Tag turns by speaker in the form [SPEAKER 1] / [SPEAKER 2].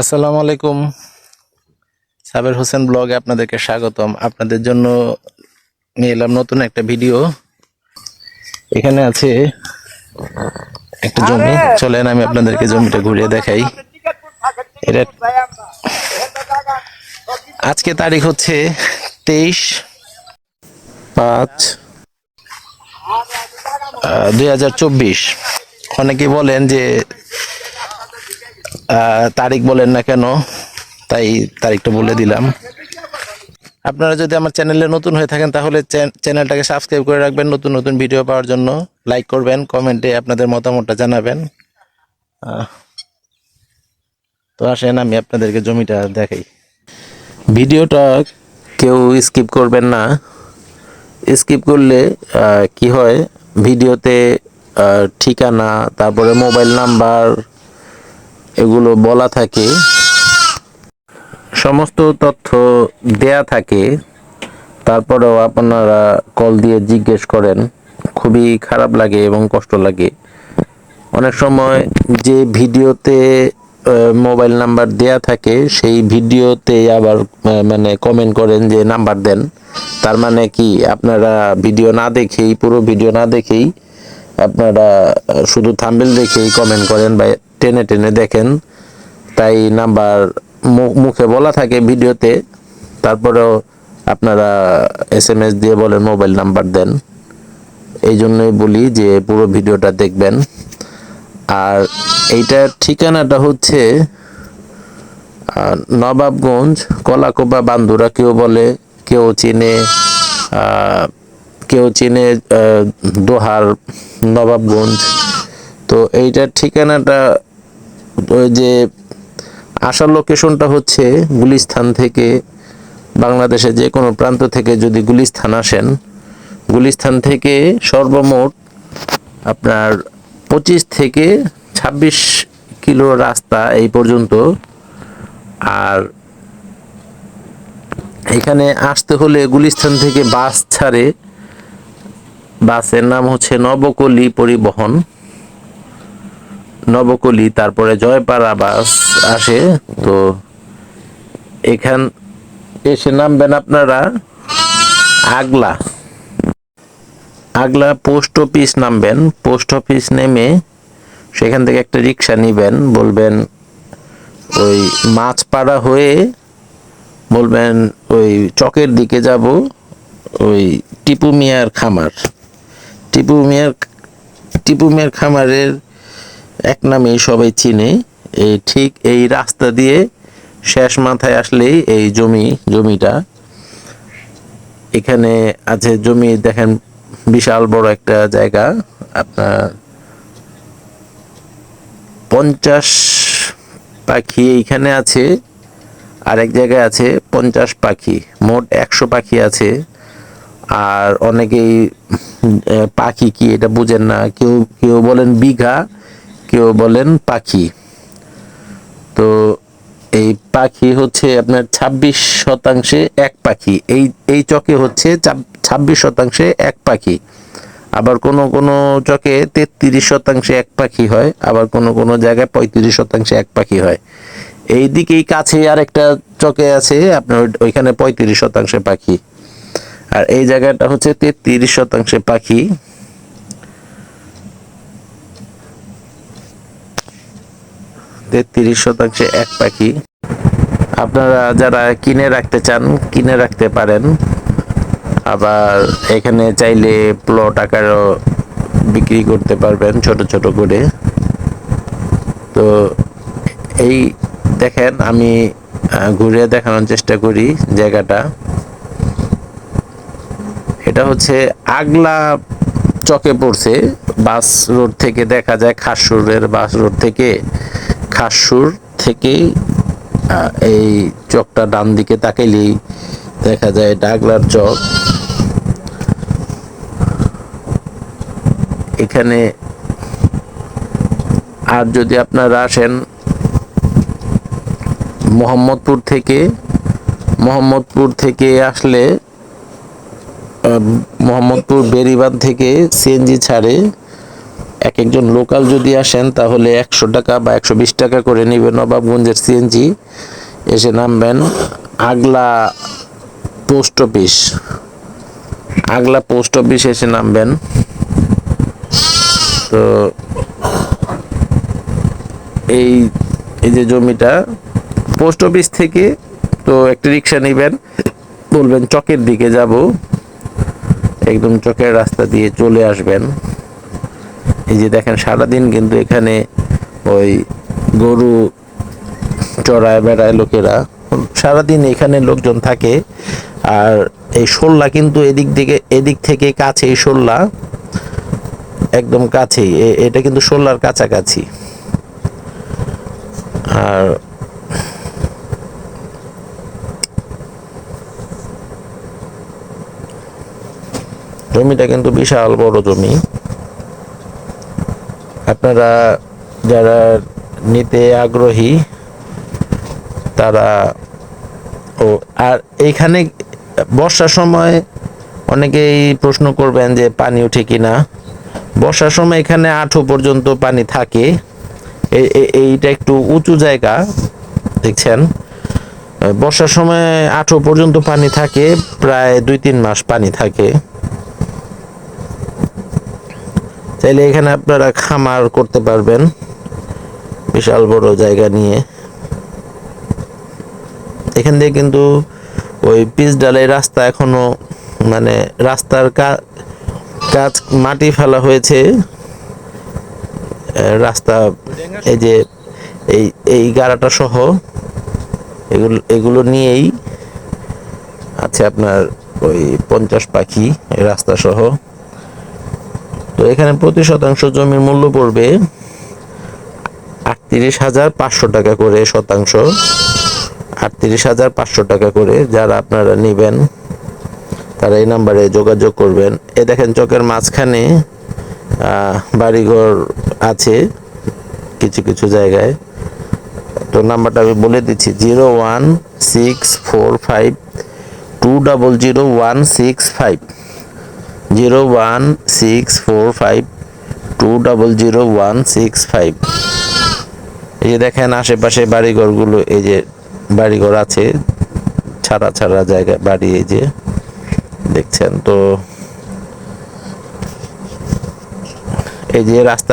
[SPEAKER 1] আসসালামু আলাইকুম। সাবের হোসেন ব্লগে আপনাদেরকে স্বাগতম। আপনাদের জন্য নিয়ে এলাম নতুন একটা ভিডিও। এখানে আছে একটা জমি। চলেন আমি আপনাদেরকে জমিটা ঘুরিয়ে দেখাই। এটা আজকে তারিখ হচ্ছে তেইশ পাঁচ দুই হাজার চব্বিশ। অনেকে বলেন যে তারিখ বলেন না কেন, তাই তারিখটা বলে দিলাম। আপনারা যদি আমার চ্যানেলে নতুন হয়ে থাকেন, তাহলে চ্যানেলটাকে সাবস্ক্রাইব করে রাখবেন নতুন নতুন ভিডিও পাওয়ার জন্য। লাইক করবেন, কমেন্টে আপনাদের মতামতটা জানাবেন। তো আসেন, আমি আপনাদেরকে জমিটা দেখাই। ভিডিওটা কেউ স্কিপ করবেন না। স্কিপ করলে কি হয়? ভিডিওতে ঠিকানা, তারপরে মোবাইল নাম্বার এগুলো বলা থাকে, সমস্ত তথ্য দেয়া থাকে, তারপরেও আপনারা কল দিয়ে জিজ্ঞেস করেন। খুবই খারাপ লাগে এবং কষ্ট লাগে। অনেক সময় যে ভিডিওতে মোবাইল নাম্বার দেয়া থাকে, সেই ভিডিওতে আবার মানে কমেন্ট করেন যে নাম্বার দেন। তার মানে কি, আপনারা ভিডিও না দেখেই, পুরো ভিডিও না দেখেই আপনারা শুধু থাম্বেল দেখেই কমেন্ট করেন বা টেনে টেনে দেখেন। তাই নাম্বার মুখে বলা থাকে ভিডিওতে, তারপরেও আপনারা এস এম এস দিয়ে বলেন, মোবাইল নাম্বার দেন। এই জন্যই বলি যে পুরো ভিডিওটা দেখবেন। আর এইটার ঠিকানাটা হচ্ছে নবাবগঞ্জ, কলাকোবা, বান্দুরা কেউ বলে, কেউ চিনে কেউ চিনে দোহার, নবাবগঞ্জ। তো এইটার ঠিকানাটা ওই যে আসার লোকেশনটা হচ্ছে গুলিস্থান থেকে বাংলাদেশে যে কোনো প্রান্ত থেকে যদি গুলিস্থান আসেন গুলিস্থান থেকে সর্বমোট আপনার পঁচিশ থেকে ছাব্বিশ কিলো রাস্তা এই পর্যন্ত। আর এখানে আসতে হলে গুলিস্থান থেকে বাস ছাড়ে। বাসের নাম হচ্ছে নবকলি পরিবহন। নবকলি, তারপরে জয়পাড়া বাস আসে। তো এখান এসে নামবেন আপনারা আগলা। আগলা পোস্ট অফিস নামবেন। পোস্ট অফিস নেমে সেখান থেকে একটা রিক্সা নিবেন, বলবেন ওই মাছপাড়া হয়ে বলবেন ওই চকের দিকে যাব, ওই টিপু মিয়ার খামার। টিপু মিয়ার টিপু মিয়ার খামারের এক নামেই সবাই চিনে। এই ঠিক এই রাস্তা দিয়ে শেষ মাথায় আসলেই এই জমি, জমিটা। এখানে আছে জমি, দেখেন, বিশাল বড় একটা জায়গা। আপনার পঞ্চাশ পাখি এইখানে আছে। আর এক জায়গায় আছে পঞ্চাশ পাখি, মোট একশো পাখি আছে। আর অনেকেই পাখি কি এটা বুঝেন না। কেউ কেউ বলেন বিঘা। কেউ বলেন পাখি। তো এই পাখি হচ্ছে আপনার ছাব্বিশ শতাংশে এক পাখি। এই এই চকে হচ্ছে ছাব্বিশ শতাংশে এক পাখি। আবার কোনো কোনো চকে তেত্রিশ শতাংশে এক পাখি হয়, আবার কোনো কোনো জায়গায় পঁয়ত্রিশ শতাংশে এক পাখি হয়। এই দিকেই কাছে আরেকটা চকে আছে, আপনার ওইখানে পঁয়ত্রিশ শতাংশে পাখি। আর এই জায়গাটা হচ্ছে তেত্রিশ শতাংশে পাখি। তেত্রিশ শতাংশে এক পাখি। আপনারা যারা কিনে রাখতে চান, কিনে রাখতে পারেন। আবার এখানে চাইলে প্লট আকারও বিক্রি করতে পারবেন ছোট ছোট করে। তো এই দেখেন, আমি ঘুরে দেখানোর চেষ্টা করি জায়গাটা। এটা হচ্ছে আগলা চকে পড়ছে। বাস রোড থেকে দেখা যায়, খাসুরের বাস রোড থেকে। খাসুর থেকেই এই চকটা ডান দিকে তাকাইলেই দেখা যায় ডাগলার চক এখানে আর যদি আপনারা আসেন মোহাম্মদপুর থেকে মোহাম্মদপুর থেকে আসলে মোহাম্মদপুর বেরিবাঁধ থেকে সিএনজি ছাড়ে। এক একজন লোকাল যদি আসেন, তাহলে একশো টাকা বা একশো বিশ টাকা করে নেবে নবাবগঞ্জের সিএনজি। এসে নামবেন Agla post office. Agla post office এসে নামবেন। তো এই এই যে জমিটা, পোস্ট অফিস থেকে তো একটা রিক্সা নেবেন, বলবেন চকের দিকে যাব। একদম চকের রাস্তা দিয়ে চলে আসবেন। এই যে দেখেন, সারাদিন কিন্তু এখানে ওই গরু চড়ায়, বেড়ায় লোকেরা সারাদিন এখানে লোকজন থাকে। আর এই শোল্লা কিন্তু এদিক থেকে এদিক থেকে কাছে এই শোল্লা, একদম কাছেই। এটা কিন্তু শোল্লার কাছাকাছি। আর জমিটা কিন্তু বিশাল বড় জমি। আপনারা যারা নিতে আগ্রহী, তারা ও আর এইখানে বর্ষার সময় অনেকেই প্রশ্ন করবেন যে পানি উঠে কিনা। বর্ষার সময় এখানে আঠো পর্যন্ত পানি থাকে। এইটা একটু উঁচু জায়গা, দেখছেন? বর্ষার সময় আঠো পর্যন্ত পানি থাকে, প্রায় দুই তিন মাস পানি থাকে। চাইলে এখানে আপনারা খামার করতে পারবেন। বিশাল বড় জায়গা নিয়ে। এখান দিয়ে কিন্তু ওই পিচ ডালাই রাস্তা এখনও মানে রাস্তার কাজ মাটি ফেলা হয়েছে। রাস্তা এই যে এই এই গাড়াটা সহ এগুলো এগুলো নিয়েই আছে আপনার ওই পঞ্চাশ পাখি রাস্তা সহ। তো এখানে প্রতি শতাংশ জমির মূল্য পড়বে আটত্রিশ হাজার পাঁচশো টাকা করে শতাংশ। আটত্রিশ হাজার পাঁচশো টাকা করে যারা আপনারা নেবেন, তারা এই নাম্বারে যোগাযোগ করবেন। এ দেখেন চকের মাঝখানে বাড়িঘর আছে কিছু কিছু জায়গায়। তো নাম্বারটা আমি বলে দিচ্ছি, zero one six four five two double zero one six five. Zero one six four five two double zero one six five. এই যে দেখেন আশেপাশে বাড়িঘরগুলো, এই যে বাড়িঘর আছে, ছাড়া ছাড়া জায়গা, বাড়ি এই যে, দেখছেন তো। এই যে রাস্তা